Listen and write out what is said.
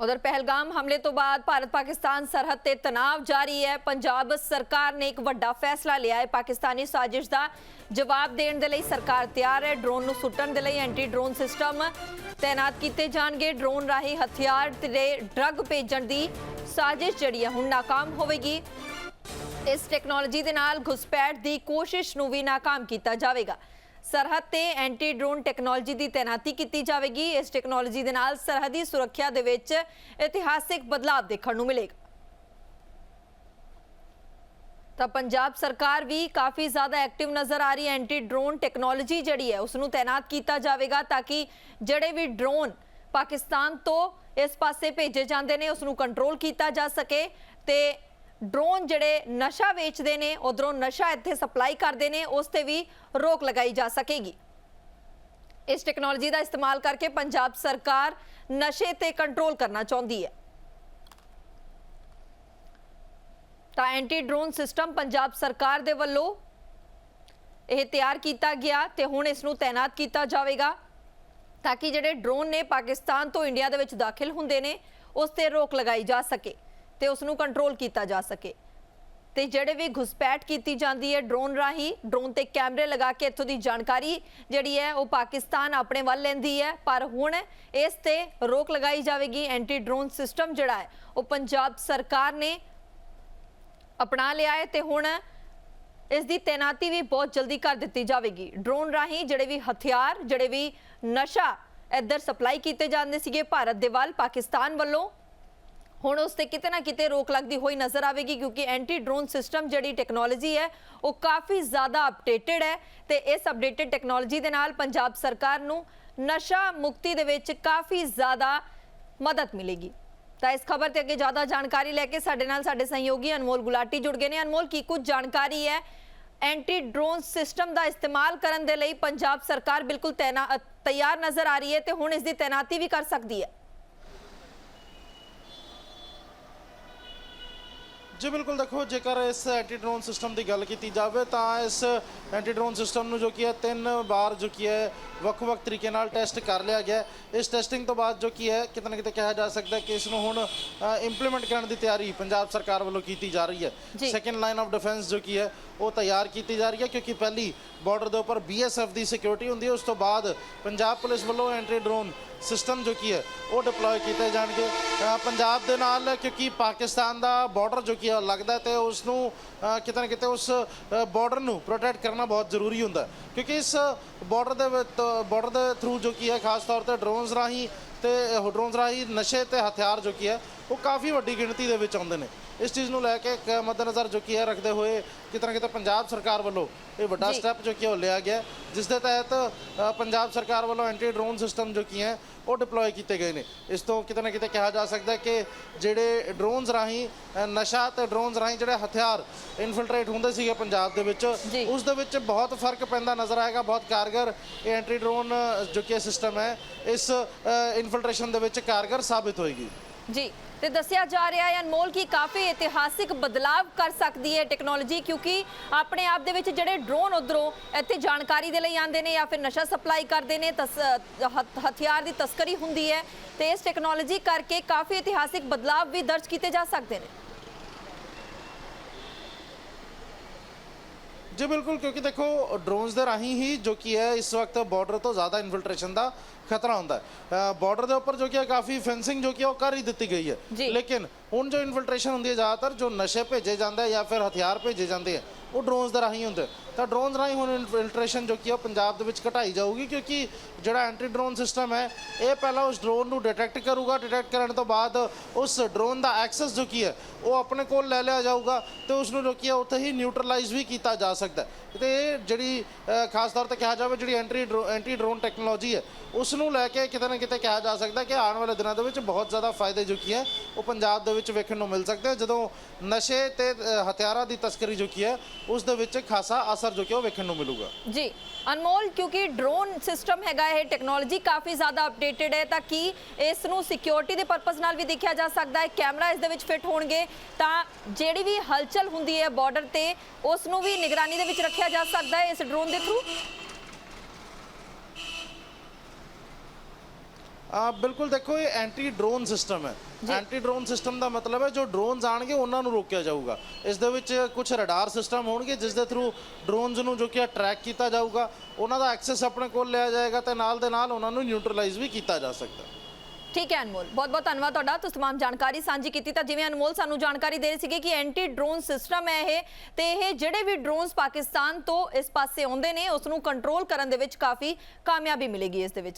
ਉਧਰ ਪਹਿਲਗਾਮ ਹਮਲੇ ਤੋਂ ਬਾਅਦ ਭਾਰਤ ਪਾਕਿਸਤਾਨ ਸਰਹੱਦ ਤੇ ਤਣਾਅ ਜਾਰੀ ਹੈ। ਪੰਜਾਬ ਸਰਕਾਰ ਨੇ ਇੱਕ ਵੱਡਾ ਫੈਸਲਾ ਲਿਆ ਹੈ। ਪਾਕਿਸਤਾਨੀ ਸਾਜ਼ਿਸ਼ ਦਾ ਜਵਾਬ ਦੇਣ ਦੇ ਲਈ ਸਰਕਾਰ ਤਿਆਰ ਹੈ। ਡਰੋਨ ਨੂੰ ਸੁੱਟਣ ਦੇ ਲਈ ਐਂਟੀ ਡਰੋਨ ਸਿਸਟਮ ਤਾਇਨਾਤ ਕੀਤੇ ਜਾਣਗੇ। ਡਰੋਨ ਰਾਹੀਂ ਹਥਿਆਰ ਤੇ ਡਰੱਗ ਭੇਜਣ ਦੀ ਸਾਜ਼ਿਸ਼ ਜਿਹੜੀ ਹੈ, ਹੁਣ ਨਾਕਾਮ ਹੋਵੇਗੀ। ਇਸ ਟੈਕਨੋਲੋਜੀ ਦੇ ਨਾਲ ਘੁਸਪੈਠ ਦੀ ਕੋਸ਼ਿਸ਼ ਨੂੰ ਵੀ ਨਾਕਾਮ ਕੀਤਾ ਜਾਵੇਗਾ। ਸਰਹੱਦ ਤੇ ਐਂਟੀ ਡਰੋਨ ਟੈਕਨੋਲੋਜੀ ਦੀ ਤਾਇਨਾਤੀ ਕੀਤੀ ਜਾਵੇਗੀ। ਇਸ ਟੈਕਨੋਲੋਜੀ ਦੇ ਨਾਲ ਸਰਹੱਦੀ ਸੁਰੱਖਿਆ ਦੇ ਵਿੱਚ ਇਤਿਹਾਸਿਕ ਬਦਲਾਅ ਦੇਖਣ ਨੂੰ ਮਿਲੇਗਾ। ਤਾਂ ਪੰਜਾਬ ਸਰਕਾਰ ਵੀ ਕਾਫੀ ਜ਼ਿਆਦਾ ਐਕਟਿਵ ਨਜ਼ਰ ਆ ਰਹੀ ਹੈ। ਐਂਟੀ ਡਰੋਨ ਟੈਕਨੋਲੋਜੀ ਜਿਹੜੀ ਹੈ ਉਸ ਨੂੰ ਤਾਇਨਾਤ ਕੀਤਾ ਜਾਵੇਗਾ ਤਾਂ ਕਿ ਜਿਹੜੇ ਵੀ ਡਰੋਨ ਪਾਕਿਸਤਾਨ ਤੋਂ ਇਸ ਪਾਸੇ ਭੇਜੇ ਜਾਂਦੇ ਨੇ ਉਸ ਨੂੰ ਕੰਟਰੋਲ ਕੀਤਾ ਜਾ ਸਕੇ ਤੇ ਡਰੋਨ ਜਿਹੜੇ ਨਸ਼ਾ ਵੇਚਦੇ ਨੇ, ਉਧਰੋਂ ਨਸ਼ਾ ਇੱਥੇ ਸਪਲਾਈ ਕਰਦੇ ਨੇ, ਉਸ ਤੇ ਵੀ ਰੋਕ ਲਗਾਈ ਜਾ ਸਕੇਗੀ। ਇਸ ਟੈਕਨੋਲੋਜੀ ਦਾ ਇਸਤੇਮਾਲ ਕਰਕੇ ਪੰਜਾਬ ਸਰਕਾਰ ਨਸ਼ੇ ਤੇ ਕੰਟਰੋਲ ਕਰਨਾ ਚਾਹੁੰਦੀ ਹੈ। ਤਾਂ ਐਂਟੀ ਡਰੋਨ ਸਿਸਟਮ ਪੰਜਾਬ ਸਰਕਾਰ ਦੇ ਵੱਲੋਂ ਇਹ ਤਿਆਰ ਕੀਤਾ ਗਿਆ ਤੇ ਹੁਣ ਇਸ ਨੂੰ ਤਾਇਨਾਤ ਕੀਤਾ ਜਾਵੇਗਾ ਤਾਂ ਕਿ ਜਿਹੜੇ ਡਰੋਨ ਨੇ ਪਾਕਿਸਤਾਨ ਤੋਂ ਇੰਡੀਆ ਦੇ ਵਿੱਚ ਦਾਖਲ ਹੁੰਦੇ ਨੇ, ਉਸ ਤੇ ਰੋਕ ਲਗਾਈ ਜਾ ਸਕੇ। ਤੇ ਉਸ ਨੂੰ ਕੰਟਰੋਲ ਕੀਤਾ ਜਾ ਸਕੇ। ਤੇ ਜਿਹੜੇ ਵੀ ਘੁਸਪੈਠ ਕੀਤੀ ਜਾਂਦੀ ਹੈ ਡਰੋਨ ਰਾਹੀਂ ਡਰੋਨ ਤੇ ਕੈਮਰੇ ਲਗਾ ਕੇ ਇੱਥੋਂ ਦੀ ਜਾਣਕਾਰੀ ਜਿਹੜੀ ਹੈ ਉਹ ਪਾਕਿਸਤਾਨ ਆਪਣੇ ਵੱਲ ਲੈਂਦੀ ਹੈ। ਪਰ ਹੁਣ ਇਸ ਤੇ ਰੋਕ ਲਗਾਈ ਜਾਵੇਗੀ। ਐਂਟੀ ਡਰੋਨ ਸਿਸਟਮ ਜਿਹੜਾ ਹੈ, ਉਹ ਪੰਜਾਬ ਸਰਕਾਰ ਨੇ ਅਪਣਾ ਲਿਆ ਹੈ ਤੇ ਹੁਣ ਇਸ ਦੀ ਤੈਨਾਤੀ ਵੀ ਬਹੁਤ ਜਲਦੀ ਕਰ ਦਿੱਤੀ ਜਾਵੇਗੀ। ਡਰੋਨ ਰਾਹੀਂ ਜਿਹੜੇ ਵੀ ਹਥਿਆਰ, ਜਿਹੜੇ ਵੀ ਨਸ਼ਾ ਇੱਧਰ ਸਪਲਾਈ ਕੀਤੇ ਜਾਂਦੇ ਸੀਗੇ, ਭਾਰਤ ਦੇ ਵੱਲ, ਪਾਕਿਸਤਾਨ ਵੱਲੋਂ ਹੁਣ ਉਸ ਤੇ ਕਿਤੇ ਨਾ ਕਿਤੇ ਰੋਕ ਲੱਗਦੀ ਹੋਈ ਨਜ਼ਰ ਆਵੇਗੀ, ਕਿਉਂਕਿ ਐਂਟੀ ਡਰੋਨ ਸਿਸਟਮ ਜਿਹੜੀ ਟੈਕਨੋਲੋਜੀ ਹੈ, ਉਹ ਕਾਫੀ ਜ਼ਿਆਦਾ ਅਪਡੇਟਡ ਹੈ ਤੇ ਇਸ ਅਪਡੇਟਡ ਟੈਕਨੋਲੋਜੀ ਦੇ ਨਾਲ ਪੰਜਾਬ ਸਰਕਾਰ ਨੂੰ ਨਸ਼ਾ ਮੁਕਤੀ ਦੇ ਵਿੱਚ ਕਾਫੀ ਜ਼ਿਆਦਾ ਮਦਦ ਮਿਲੇਗੀ। ਤਾਂ ਇਸ ਖਬਰ ਤੇ ਅੱਗੇ ਜ਼ਿਆਦਾ ਜਾਣਕਾਰੀ ਲੈ ਕੇ ਸਾਡੇ ਨਾਲ ਸਾਡੇ ਸਹਿਯੋਗੀ ਅਨਮੋਲ ਗੁਲਾਟੀ ਜੁੜ ਗਏ ਨੇ। ਅਨਮੋਲ, ਕੀ ਕੁਝ ਜਾਣਕਾਰੀ ਹੈ ਐਂਟੀ ਡਰੋਨ ਸਿਸਟਮ ਦਾ ਇਸਤੇਮਾਲ ਕਰਨ ਦੇ ਲਈ ਪੰਜਾਬ ਸਰਕਾਰ ਬਿਲਕੁਲ ਤੈਨਾ- ਤਿਆਰ ਨਜ਼ਰ ਆ ਰਹੀ ਹੈ ਤੇ ਹੁਣ ਇਸ ਦੀ ਤਾਇਨਾਤੀ ਵੀ ਕਰ ਸਕਦੀ ਹੈ? ਜੀ ਬਿਲਕੁਲ ਦੇਖੋ ਜੇਕਰ ਇਸ ਐਂਟੀ ਡਰੋਨ ਸਿਸਟਮ ਦੀ ਗੱਲ ਕੀਤੀ ਜਾਵੇ ਤਾਂ ਇਸ ਐਂਟੀ ਡਰੋਨ ਸਿਸਟਮ ਨੂੰ ਜੋ ਕੀ ਹੈ ਤਿੰਨ ਵਾਰ ਜੋ ਕੀ ਹੈ ਵੱਖ-ਵੱਖ ਤਰੀਕੇ ਨਾਲ ਟੈਸਟ ਕਰ ਲਿਆ ਗਿਆ। ਇਸ ਟੈਸਟਿੰਗ ਤੋਂ ਬਾਅਦ ਜੋ ਕੀ ਹੈ ਕਿਤੇ ਨਾ ਕਿਤੇ ਕਿਹਾ ਜਾ ਸਕਦਾ ਕਿ ਇਸ ਨੂੰ ਹੁਣ ਇੰਪਲੀਮੈਂਟ ਕਰਨ ਦੀ ਤਿਆਰੀ ਪੰਜਾਬ ਸਰਕਾਰ ਵੱਲੋਂ ਕੀਤੀ ਜਾ ਰਹੀ ਹੈ। ਸੈਕੰਡ ਲਾਈਨ ਆਫ ਡਿਫੈਂਸ ਜੋ ਕੀ ਹੈ ਉਹ ਤਿਆਰ ਕੀਤੀ ਜਾ ਰਹੀ ਹੈ ਕਿਉਂਕਿ ਪਹਿਲੀ ਬਾਰਡਰ ਦੇ ਉੱਪਰ ਬੀਐਸਐਫ ਦੀ ਸਿਕਿਉਰਿਟੀ ਹੁੰਦੀ ਹੈ ਉਸ ਤੋਂ ਬਾਅਦ ਪੰਜਾਬ ਪੁਲਿਸ ਵੱਲੋਂ ਐਂਟੀ ਡਰੋਨ ਸਿਸਟਮ ਜੋ ਕੀ ਹੈ, ਉਹ ਡਿਪਲੋਏ ਕੀਤੇ ਜਾਣਗੇ। ਪੰਜਾਬ ਦੇ ਨਾਲ, ਕਿਉਂਕਿ ਪਾਕਿਸਤਾਨ ਦਾ ਬਾਰਡਰ ਜੋ ਕੀ ਹੈ ਲੱਗਦਾ ਹੈ ਤੇ ਉਸ ਨੂੰ ਕਿਤੇ ਨਾ ਕਿਤੇ ਉਸ ਬਾਰਡਰ ਨੂੰ ਪ੍ਰੋਟੈਕਟ ਕਰਨਾ ਬਹੁਤ ਜ਼ਰੂਰੀ ਹੁੰਦਾ ਕਿਉਂਕਿ ਇਸ ਬਾਰਡਰ ਦੇ ਵਿੱਚ ਬਾਰਡਰ ਦੇ ਥਰੂ ਜੋ ਕੀ ਹੈ, ਖਾਸ ਤੌਰ ਤੇ ਡਰੋਨਸ ਰਾਹੀਂ ਤੇ ਡਰੋਨਸ ਰਾਹੀਂ ਨਸ਼ੇ ਤੇ ਹਥਿਆਰ ਜੋ ਕੀ ਹੈ ਉਹ ਕਾਫੀ ਵੱਡੀ ਗਿਣਤੀ ਦੇ ਵਿੱਚ ਆਉਂਦੇ ਨੇ ਇਸ ਚੀਜ਼ ਨੂੰ ਲੈ ਕੇ ਇੱਕ ਮੱਦੇਨਜ਼ਰ ਜੋ ਕੀ ਹੈ ਰੱਖਦੇ ਹੋਏ ਕਿਤੇ ਨਾ ਕਿਤੇ ਪੰਜਾਬ ਸਰਕਾਰ ਵੱਲੋਂ ਇਹ ਵੱਡਾ। ਸਟੈਪ ਜੋ ਕੀ ਹੈ ਉਹ ਲਿਆ ਗਿਆ ਜਿਸ ਦੇ ਤਹਿਤ ਅ, ਪੰਜਾਬ ਸਰਕਾਰ ਵੱਲੋਂ ਐਂਟੀ ਡਰੋਨ ਸਿਸਟਮ ਜੋ ਕੀ ਹੈ ਉਹ ਡਿਪਲੋਏ ਕੀਤੇ ਗਏ ਨੇ ਇਸ ਤੋਂ ਕਿਤੇ ਨਾ ਕਿਤੇ ਕਿਹਾ ਜਾ ਸਕਦਾ ਹੈ ਕਿ ਜਿਹੜੇ ਡਰੋਨਸ ਰਾਹੀਂ ਅ, ਨਸ਼ਾ ਤੇ ਡਰੋਨਸ ਰਾਹੀਂ ਜਿਹੜੇ ਹਥਿਆਰ ਇਨਫਿਲਟਰੇਟ ਹੁੰਦੇ ਸੀਗੇ ਪੰਜਾਬ ਦੇ ਵਿੱਚ ਜੀ। ਉਸ ਦੇ ਵਿੱਚ ਬਹੁਤ ਫ਼ਰਕ ਪੈਂਦਾ ਨਜ਼ਰ ਆਏਗਾ ਬਹੁਤ ਕਾਰਗਰ ਇਹ ਐਂਟੀ ਡਰੋਨ ਜੋ ਕਿ ਸਿਸਟਮ ਹੈ ਇਸ ਇਨਫਿਲਟ੍ਰੇਸ਼ਨ ਦੇ ਵਿੱਚ ਕਾਰਗਰ ਸਾਬਿਤ ਹੋਏਗੀ ਜੀ ਤੇ ਦੱਸਿਆ ਜਾ ਰਿਹਾ ਹੈ, ਅਨਮੋਲ, ਕੀ ਕਾਫੀ ਇਤਿਹਾਸਿਕ ਬਦਲਾਵ ਕਰ ਸਕਦੀ ਹੈ ਟੈਕਨੋਲੋਜੀ, ਕਿਉਂਕਿ ਆਪਣੇ ਆਪ ਦੇ ਵਿੱਚ ਜਿਹੜੇ ਡਰੋਨ ਉਧਰੋਂ ਇੱਥੇ ਜਾਣਕਾਰੀ ਦੇ ਲਈ ਆਉਂਦੇ ਨੇ ਜਾਂ ਫਿਰ ਨਸ਼ਾ ਸਪਲਾਈ ਕਰਦੇ ਨੇ, ਤਸ- ਹਥਿਆਰ ਦੀ ਤਸਕਰੀ ਹੁੰਦੀ ਹੈ, ਤੇ ਇਸ ਟੈਕਨੋਲੋਜੀ ਕਰਕੇ ਕਾਫੀ ਇਤਿਹਾਸਿਕ ਬਦਲਾਵ ਵੀ ਦਰਜ ਕੀਤੇ ਜਾ ਸਕਦੇ ਨੇ। ਜੀ ਬਿਲਕੁਲ ਕਿਉਂਕਿ ਦੇਖੋ ਡਰੋਨਸ ਦੇ ਰਾਹੀਂ ਹੀ ਜੋ ਕੀ ਹੈ ਇਸ ਵਕਤ ਬਾਰਡਰ ਤੋਂ ਜ਼ਿਆਦਾ ਇਨਫਿਲਟ੍ਰੇਸ਼ਨ ਦਾ ਖਤਰਾ ਹੁੰਦਾ ਹੈ ਬਾਰਡਰ ਦੇ ਉੱਪਰ ਜੋ ਕੀ ਹੈ ਕਾਫੀ ਫੈਂਸਿੰਗ ਜੋ ਕੀ ਉਹ ਕਰ ਹੀ ਦਿੱਤੀ ਗਈ ਹੈ। ਲੇਕਿਨ ਹੁਣ ਜੋ ਇਨਫਿਲਟ੍ਰੇਸ਼ਨ ਹੁੰਦੀ ਹੈ ਜ਼ਿਆਦਾਤਰ ਜੋ ਨਸ਼ੇ ਭੇਜੇ ਜਾਂਦੇ ਹੈ ਜਾਂ ਫਿਰ ਹਥਿਆਰ ਭੇਜੇ ਜਾਂਦੇ ਆ ਉਹ ਡਰੋਨਸ ਦੇ ਰਾਹੀਂ ਹੁੰਦੇ। ਤਾਂ ਡਰੋਨਸ ਰਾਹੀਂ ਹੁਣ ਇਨਫਿਲਟ੍ਰੇਸ਼ਨ ਜੋ ਕੀ ਹੈ ਉਹ ਪੰਜਾਬ ਦੇ ਵਿੱਚ ਘਟਾਈ ਜਾਊਗੀ ਕਿਉਂਕਿ ਜਿਹੜਾ ਐਂਟੀ ਡਰੋਨ ਸਿਸਟਮ ਹੈ, ਇਹ ਪਹਿਲਾਂ ਉਸ ਡਰੋਨ ਨੂੰ ਡਿਟੈਕਟ ਕਰੂਗਾ। ਡਿਟੈਕਟ ਕਰਨ ਤੋਂ ਬਾਅਦ ਉਸ ਡਰੋਨ ਦਾ ਐਕਸੈਸ ਜੋ ਕੀ ਹੈ, ਉਹ ਆਪਣੇ ਕੋਲ ਲੈ ਲਿਆ ਜਾਊਗਾ ਤੇ ਉਸ ਨੂੰ ਜੋ ਕੀ ਹੈ, ਉੱਥੇ ਹੀ ਨਿਊਟਰਲਾਈਜ਼ ਵੀ ਕੀਤਾ ਜਾ ਸਕਦਾ ਹੈ। ਤੇ ਇਹ ਜਿਹੜੀ ਖਾਸ ਤੌਰ ਤੇ ਕਿਹਾ ਜਾਵੇ ਜਿਹੜੀ ਐਂਟੀ ਐਂਟੀ ਡਰੋਨ ਟੈਕਨੋਲੋਜੀ ਹੈ ਉਸ ਨੂੰ ਲੈ ਕੇ ਕਿਤੇ ਨਾ ਕਿਤੇ ਕਿਹਾ ਜਾ ਸਕਦਾ ਕਿ ਆਉਣ ਵਾਲੇ ਦਿਨਾਂ ਦੇ ਵਿੱਚ ਬਹੁਤ ਜ਼ਿਆਦਾ ਫਾਇਦੇ ਜੋ ਕੀ ਹੈ, ਉਹ ਪੰਜਾਬ ਦੇ ਵਿੱਚ ਵੇਖਣ ਨੂੰ ਮਿਲ ਸਕਦੇ ਜਦੋਂ ਨਸ਼ੇ ਤੇ ਹਥਿਆਰਾਂ ਦੀ ਤਸਕਰੀ ਜੋ ਕੀ ਹੈ ਉਸ ਦੇ ਵਿੱਚ ਖਾਸਾ ਅਸਰ ਜੋ ਕਿ ਉਹ ਵੇਖਣ ਨੂੰ ਮਿਲੂਗਾ। ਜੀ, ਅਨਮੋਲ, ਕਿਉਂਕਿ ਡਰੋਨ ਸਿਸਟਮ ਹੈਗਾ, ਇਹ ਟੈਕਨੋਲੋਜੀ ਕਾਫੀ ਜ਼ਿਆਦਾ ਅਪਡੇਟਡ ਹੈ, ਤਾਂ ਕੀ ਇਸ ਨੂੰ ਸਿਕਿਉਰਿਟੀ ਦੇ ਪਰਪਸ ਨਾਲ ਵੀ ਦੇਖਿਆ ਜਾ ਸਕਦਾ ਹੈ? ਕੈਮਰਾ ਇਸ ਦੇ ਵਿੱਚ ਫਿੱਟ ਹੋਣਗੇ, ਤਾਂ ਜਿਹੜੀ ਵੀ ਹਲਚਲ ਹੁੰਦੀ ਹੈ ਬਾਰਡਰ ਤੇ, ਉਸ ਨੂੰ ਵੀ ਨਿਗਰਾਨੀ ਦੇ ਵਿੱਚ ਰੱਖਿਆ ਜਾ ਸਕਦਾ ਹੈ ਇਸ ਡਰੋਨ ਦੇ ਥਰੂ ਆ ਬਿਲਕੁਲ ਦੇਖੋ ਇਹ ਐਂਟੀ ਡਰੋਨ ਸਿਸਟਮ ਹੈ। ਐਂਟੀ ਡਰੋਨ ਸਿਸਟਮ ਦਾ ਮਤਲਬ ਹੈ ਜੋ ਡਰੋਨਸ ਆਣਗੇ ਉਹਨਾਂ ਨੂੰ ਰੋਕਿਆ ਜਾਊਗਾ। ਇਸ ਦੇ ਵਿੱਚ ਕੁਝ ਰਡਾਰ ਸਿਸਟਮ ਹੋਣਗੇ ਜਿਸ ਦੇ ਥਰੂ ਡਰੋਨਸ ਨੂੰ ਜੋ ਕਿ ਟਰੈਕ ਕੀਤਾ ਜਾਊਗਾ ਉਹਨਾਂ ਦਾ ਐਕਸੈਸ ਆਪਣੇ ਕੋਲ ਲਿਆ ਜਾਏਗਾ ਤੇ ਨਾਲ ਦੇ ਨਾਲ ਉਹਨਾਂ ਨੂੰ ਨਿਊਟਰਲਾਈਜ਼ ਵੀ ਕੀਤਾ ਜਾ ਸਕਦਾ। ਹੈ ਠੀਕ ਹੈ ਅਨਮੋਲ। ਬਹੁਤ ਬਹੁਤ ਧੰਨਵਾਦ ਤੁਹਾਡਾ। ਤੁਸੀਂ ਤਮਾਮ ਜਾਣਕਾਰੀ ਸਾਂਝੀ ਕੀਤੀ ਤਾਂ ਜਿਵੇਂ ਅਨਮੋਲ ਸਾਨੂੰ ਜਾਣਕਾਰੀ ਦੇ ਰਹੇ ਸੀਗੇ ਕਿ ਐਂਟੀ ਡਰੋਨ ਸਿਸਟਮ ਹੈ ਇਹ ਤੇ ਇਹ ਜਿਹੜੇ ਵੀ ਡਰੋਨਸ ਪਾਕਿਸਤਾਨ ਤੋਂ ਇਸ ਪਾਸੇ ਆਉਂਦੇ ਨੇ ਉਸ ਨੂੰ ਕੰਟਰੋਲ ਕਰਨ ਦੇ ਵਿੱਚ ਕਾਫੀ ਕਾਮਯਾਬੀ ਮਿਲੇਗੀ ਇਸ ਦੇ ਵਿੱਚ।